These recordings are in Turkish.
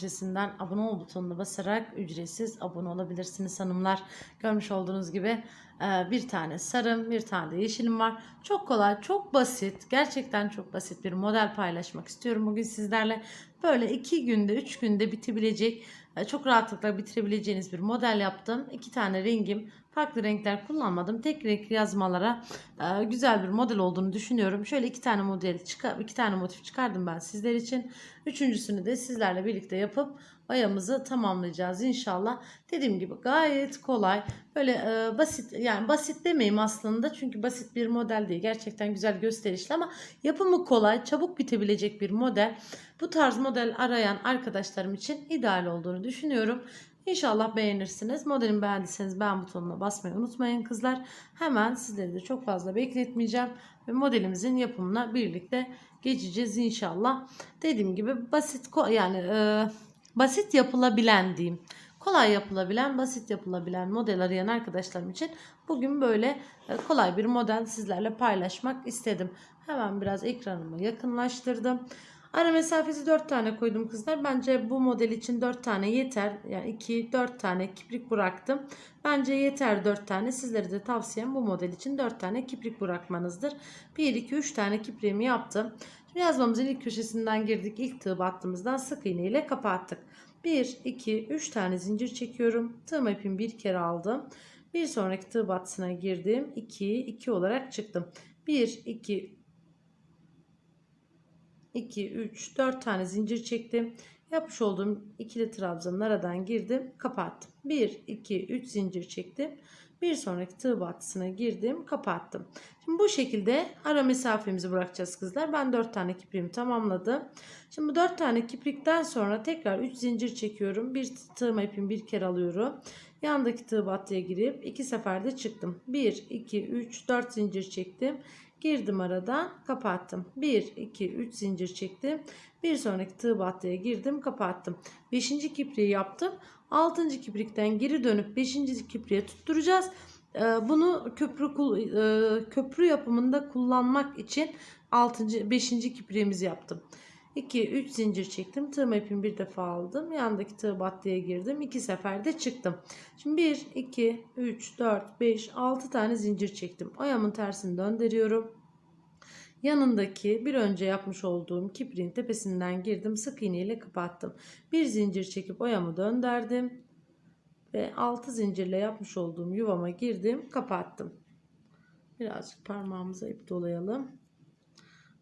Ücretsinden abone ol butonuna basarak ücretsiz abone olabilirsiniz hanımlar. Görmüş olduğunuz gibi e, bir tane sarım, bir tane de yeşilim var. Çok kolay, çok basit, gerçekten çok basit bir model paylaşmak istiyorum bugün sizlerle. Böyle iki günde, üç günde bitebilecek, e, çok rahatlıkla bitirebileceğiniz bir model yaptım. İki tane rengim, farklı renkler kullanmadım. Tek renk yazmalara e, güzel bir model olduğunu düşünüyorum. Şöyle iki tane model çıkar, iki tane motif çıkardım ben sizler için. Üçüncüsünü de sizlerle birlikte yapıp ayağımızı tamamlayacağız inşallah. Dediğim gibi gayet kolay. Böyle e, basit yani basit demeyeyim aslında çünkü basit bir model değil. Gerçekten güzel gösterişli ama yapımı kolay, çabuk bitebilecek bir model. Bu tarz model arayan arkadaşlarım için ideal olduğunu düşünüyorum. İnşallah beğenirsiniz. Modelimi beğendiyseniz beğen butonuna basmayı unutmayın kızlar. Hemen sizleri de çok fazla bekletmeyeceğim. Ve modelimizin yapımına birlikte geçeceğiz inşallah. Dediğim gibi basit yani e, basit yapılabilen diyeyim. Kolay yapılabilen, basit yapılabilen model arayan arkadaşlarım için bugün böyle e, kolay bir model sizlerle paylaşmak istedim. Hemen biraz ekranımı yakınlaştırdım. Ara mesafesi 4 tane koydum kızlar. Bence bu model için 4 tane yeter. Yani 2 4 tane kiprik bıraktım. Bence yeter 4 tane. Sizlere de tavsiyem bu model için 4 tane kiprik bırakmanızdır. 1 2 3 tane kipriğimi yaptım. Şimdi yazmamızın ilk köşesinden girdik. İlk tığ battığımızdan sık iğne ile kapattık. 1 2 3 tane zincir çekiyorum. Tığım ipimi bir kere aldım. Bir sonraki tığ battısına girdim. 2 2 olarak çıktım. 1 2 2, 3, 4 tane zincir çektim. Yapmış olduğum ikili trabzanın aradan girdim. Kapattım. 1, 2, 3 zincir çektim. Bir sonraki tığ battısına girdim. Kapattım. Şimdi bu şekilde ara mesafemizi bırakacağız kızlar. Ben 4 tane kipriğimi tamamladım. Şimdi bu 4 tane kiprikten sonra tekrar 3 zincir çekiyorum. Bir tığ ipimi bir kere alıyorum. Yandaki tığ battıya girip iki seferde çıktım. 1, 2, 3, 4 zincir çektim. Girdim aradan kapattım. 1, 2, 3 zincir çektim. Bir sonraki tığ battıya girdim kapattım. 5. kipriği yaptım. 6. kiprikten geri dönüp 5. kipriğe tutturacağız. Ee, Bunu köprü e, köprü yapımında kullanmak için 6. 5. kipriğimizi yaptım. 2 3 zincir çektim. Tığım ipimi bir defa aldım. Yandaki tığ battıya girdim. 2 seferde çıktım. Şimdi 1 2 3 4 5 6 tane zincir çektim. Ayağımın tersini döndürüyorum. Yanındaki bir önce yapmış olduğum kipriğin tepesinden girdim. Sık iğne ile kapattım. Bir zincir çekip oyamı döndürdüm. Ve 6 zincirle yapmış olduğum yuvama girdim. Kapattım. Birazcık parmağımıza ip dolayalım.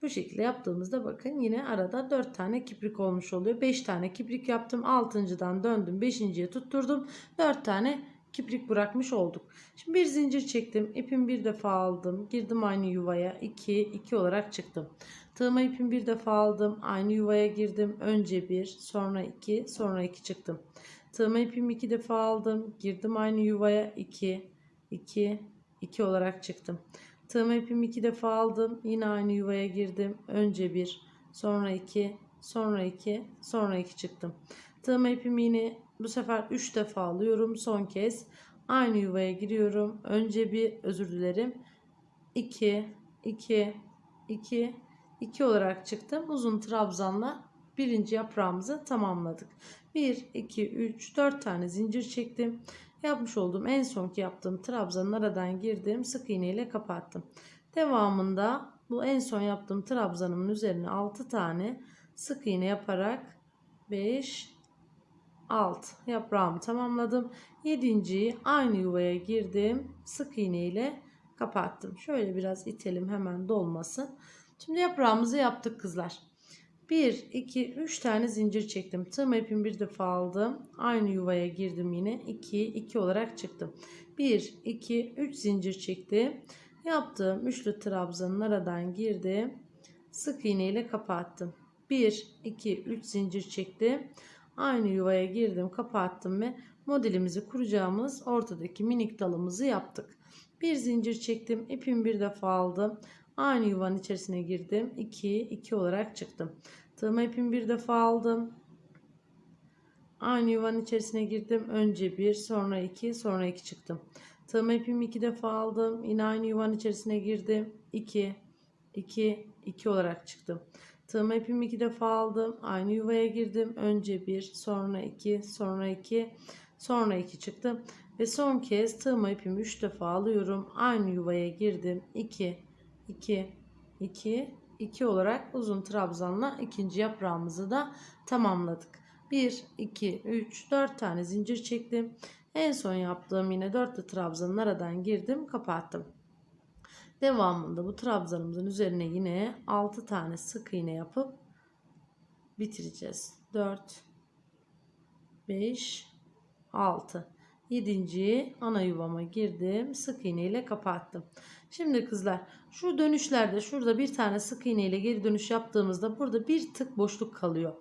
Bu şekilde yaptığımızda bakın yine arada 4 tane kiprik olmuş oluyor. 5 tane kiprik yaptım. 6.dan döndüm. 5.ye tutturdum. 4 tane kiprik bırakmış olduk. Şimdi bir zincir çektim. İpimi bir defa aldım. Girdim aynı yuvaya. 2 2 olarak çıktım. Tığıma ipimi bir defa aldım. Aynı yuvaya girdim. Önce 1, sonra 2, sonra 2 çıktım. Tığıma ipimi 2 defa aldım. Girdim aynı yuvaya. 2 2 2 olarak çıktım. Tığım ipimi iki defa aldım. Yine aynı yuvaya girdim. Önce bir, sonra iki, sonra iki, sonra iki çıktım. Tığım ipimi yine bu sefer üç defa alıyorum. Son kez aynı yuvaya giriyorum. Önce bir özür dilerim. 2, 2, 2, 2 olarak çıktım. Uzun trabzanla birinci yaprağımızı tamamladık. 1, 2, 3, 4 tane zincir çektim. Yapmış olduğum en sonki yaptığım trabzanın aradan girdim. Sık iğne ile kapattım. Devamında bu en son yaptığım trabzanımın üzerine 6 tane sık iğne yaparak 5 6 yaprağımı tamamladım. 7. aynı yuvaya girdim. Sık iğne ile kapattım. Şöyle biraz itelim hemen dolmasın. Şimdi yaprağımızı yaptık kızlar. 1, 2, 3 tane zincir çektim. Tığım ipimi bir defa aldım. Aynı yuvaya girdim yine. 2, 2 olarak çıktım. 1, 2, 3 zincir çektim. Yaptığım üçlü trabzanın aradan girdim. Sık iğne ile kapattım. 1, 2, 3 zincir çektim. Aynı yuvaya girdim, kapattım ve modelimizi kuracağımız ortadaki minik dalımızı yaptık. Bir zincir çektim. ipimi bir defa aldım. Aynı yuvanın içerisine girdim. 2 2 olarak çıktım. Tığıma ipimi bir defa aldım. Aynı yuvanın içerisine girdim. Önce 1, sonra 2, sonra 2 çıktım. Tığıma ipimi 2 defa aldım. Yine aynı yuvanın içerisine girdim. 2 2 2 olarak çıktım. Tığım ipimi iki defa aldım. Aynı yuvaya girdim. Önce bir, sonra iki, sonra iki, sonra iki çıktım. Ve son kez tığım ipimi üç defa alıyorum. Aynı yuvaya girdim. 2, 2, 2, 2 olarak uzun trabzanla ikinci yaprağımızı da tamamladık. 1, 2, 3, 4 tane zincir çektim. En son yaptığım yine dörtlü trabzanın aradan girdim, kapattım. Devamında bu trabzanımızın üzerine yine 6 tane sık iğne yapıp bitireceğiz. 4 5 6 7. ana yuvama girdim. Sık iğne ile kapattım. Şimdi kızlar şu dönüşlerde şurada bir tane sık iğne ile geri dönüş yaptığımızda burada bir tık boşluk kalıyor.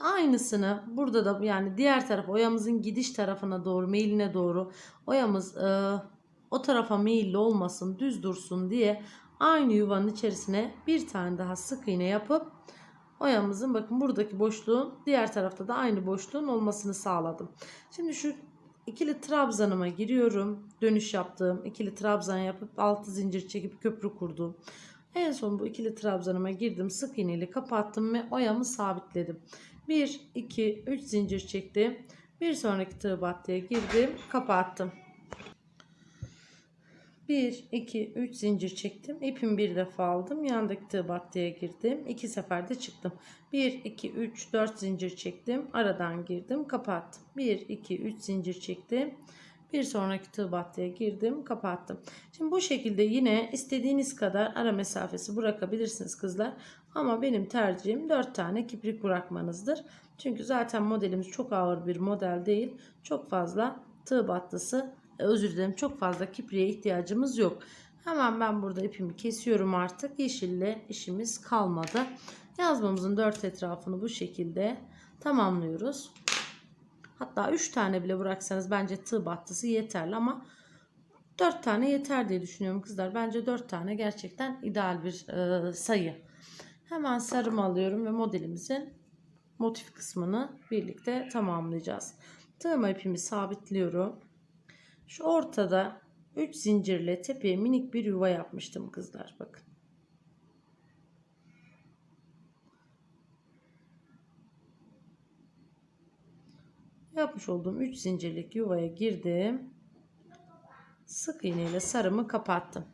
Aynısını burada da yani diğer taraf oyamızın gidiş tarafına doğru meyline doğru oyamız e, o tarafa meyilli olmasın düz dursun diye aynı yuvanın içerisine bir tane daha sık iğne yapıp oyamızın bakın buradaki boşluğun diğer tarafta da aynı boşluğun olmasını sağladım. Şimdi şu ikili trabzanıma giriyorum. Dönüş yaptığım ikili trabzan yapıp altı zincir çekip köprü kurdum. En son bu ikili trabzanıma girdim. Sık iğneyle kapattım ve oyamı sabitledim. 1, 2, 3 zincir çektim. Bir sonraki tığ battıya girdim. Kapattım. 1, 2, 3 zincir çektim. İpimi bir defa aldım. Yandaki tığ battıya girdim. 2 seferde çıktım. 1, 2, 3, 4 zincir çektim. Aradan girdim. Kapattım. 1, 2, 3 zincir çektim. Bir sonraki tığ battıya girdim. Kapattım. Şimdi bu şekilde yine istediğiniz kadar ara mesafesi bırakabilirsiniz kızlar. Ama benim tercihim 4 tane kiprik bırakmanızdır. Çünkü zaten modelimiz çok ağır bir model değil. Çok fazla tığ battısı özür dilerim çok fazla kipriğe ihtiyacımız yok. Hemen ben burada ipimi kesiyorum artık. Yeşille işimiz kalmadı. Yazmamızın dört etrafını bu şekilde tamamlıyoruz. Hatta 3 tane bile bıraksanız bence tığ battısı yeterli ama 4 tane yeter diye düşünüyorum kızlar. Bence 4 tane gerçekten ideal bir e, sayı. Hemen sarımı alıyorum ve modelimizin motif kısmını birlikte tamamlayacağız. Tığıma ipimi sabitliyorum. Şu ortada 3 zincirle tepeye minik bir yuva yapmıştım kızlar. Bakın. Yapmış olduğum 3 zincirlik yuvaya girdim. Sık iğne ile sarımı kapattım.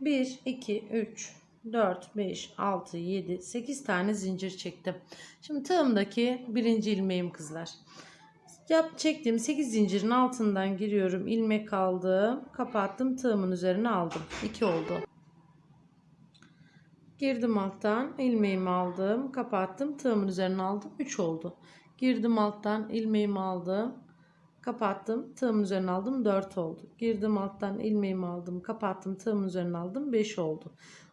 1, 2, 3, 4, 5, 6, 7, 8 tane zincir çektim. Şimdi tığımdaki birinci ilmeğim kızlar. Yap çektiğim 8 zincirin altından giriyorum. ilmek aldım. Kapattım. Tığımın üzerine aldım. 2 oldu. Girdim alttan. ilmeğimi aldım. Kapattım. Tığımın üzerine aldım. 3 oldu. Girdim alttan. ilmeğimi aldım. Kapattım. Tığımın üzerine aldım. 4 oldu. Girdim alttan. ilmeğimi aldım. Kapattım. Tığımın üzerine aldım. 5 oldu.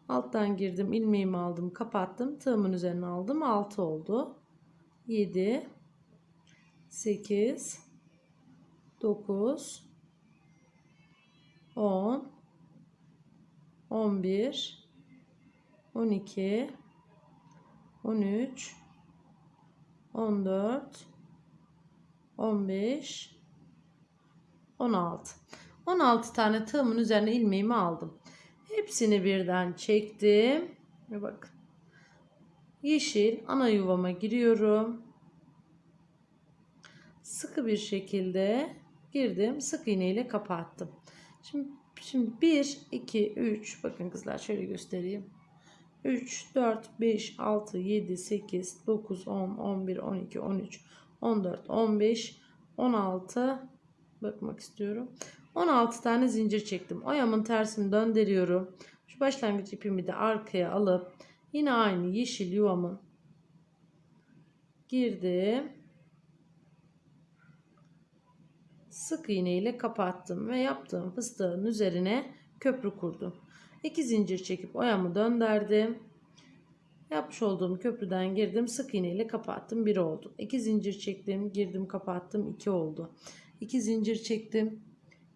Alttan girdim. ilmeğimi aldım. Kapattım. Tığımın üzerine aldım. 6 oldu. 7 8 9 10 11 12 13 14 15 16 16 tane tığımın üzerine ilmeğimi aldım. Hepsini birden çektim. Ve bakın. Yeşil ana yuvama giriyorum sıkı bir şekilde girdim. Sık iğne ile kapattım. Şimdi şimdi 1 2 3 bakın kızlar şöyle göstereyim. 3 4 5 6 7 8 9 10 11 12 13 14 15 16 bakmak istiyorum. 16 tane zincir çektim. Oyamın tersini döndürüyorum. Şu başlangıç ipimi de arkaya alıp yine aynı yeşil yuvamın girdim. Sık iğne ile kapattım ve yaptığım fıstığın üzerine köprü kurdum. 2 zincir çekip oyamı döndürdüm. Yapmış olduğum köprüden girdim. Sık iğne ile kapattım. 1 oldu. 2 zincir çektim. Girdim kapattım. 2 oldu. 2 zincir çektim.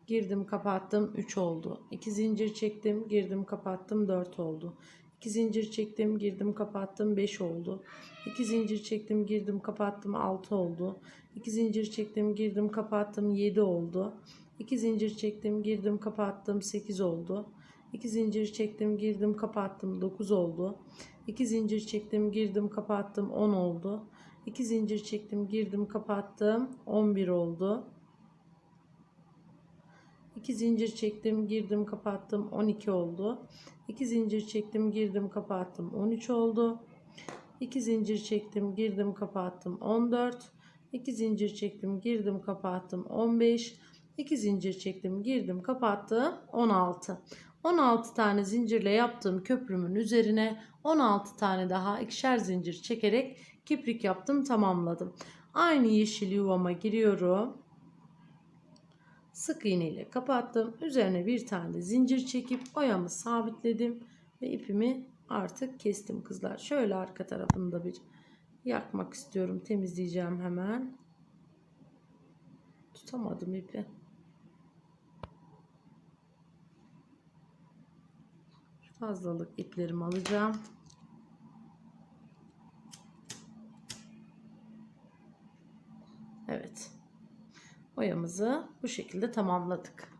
Girdim kapattım. 3 oldu. 2 zincir çektim. Girdim kapattım. 4 oldu. 2 zincir çektim. Girdim kapattım. 5 oldu. 2 zincir çektim. Girdim kapattım. 6 oldu. 2 zincir çektim, girdim, kapattım 7 oldu. 2 zincir çektim, girdim, kapattım 8 oldu. 2 zincir çektim, girdim, kapattım. 9 oldu. 2 zincir çektim, girdim, kapattım. 10 oldu. 2 zincir çektim, girdim, kapattım. 11 oldu. 2 zincir çektim, girdim, kapattım. 12 oldu. 2 zincir çektim, girdim, kapattım. 13 oldu. 2 zincir çektim, girdim, kapattım. 14. 2 zincir çektim, girdim, kapattım. 15. 2 zincir çektim, girdim, kapattım. 16. 16 tane zincirle yaptığım köprümün üzerine 16 tane daha ikişer zincir çekerek kiprik yaptım, tamamladım. Aynı yeşil yuvama giriyorum. Sık iğne ile kapattım. Üzerine bir tane zincir çekip oyamı sabitledim ve ipimi artık kestim kızlar. Şöyle arka tarafını da bir yakmak istiyorum. Temizleyeceğim hemen. Tutamadım ipi. Fazlalık iplerimi alacağım. Evet. Oyamızı bu şekilde tamamladık.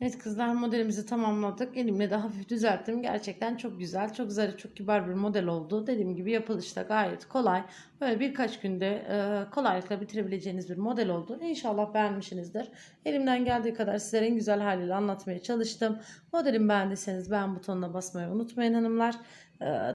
Evet kızlar modelimizi tamamladık. Elimle de hafif düzelttim. Gerçekten çok güzel, çok zarif, çok kibar bir model oldu. Dediğim gibi yapılışta gayet kolay. Böyle birkaç günde e, kolaylıkla bitirebileceğiniz bir model oldu. İnşallah beğenmişsinizdir. Elimden geldiği kadar sizlere en güzel haliyle anlatmaya çalıştım. Modelimi beğendiyseniz beğen butonuna basmayı unutmayın hanımlar. E,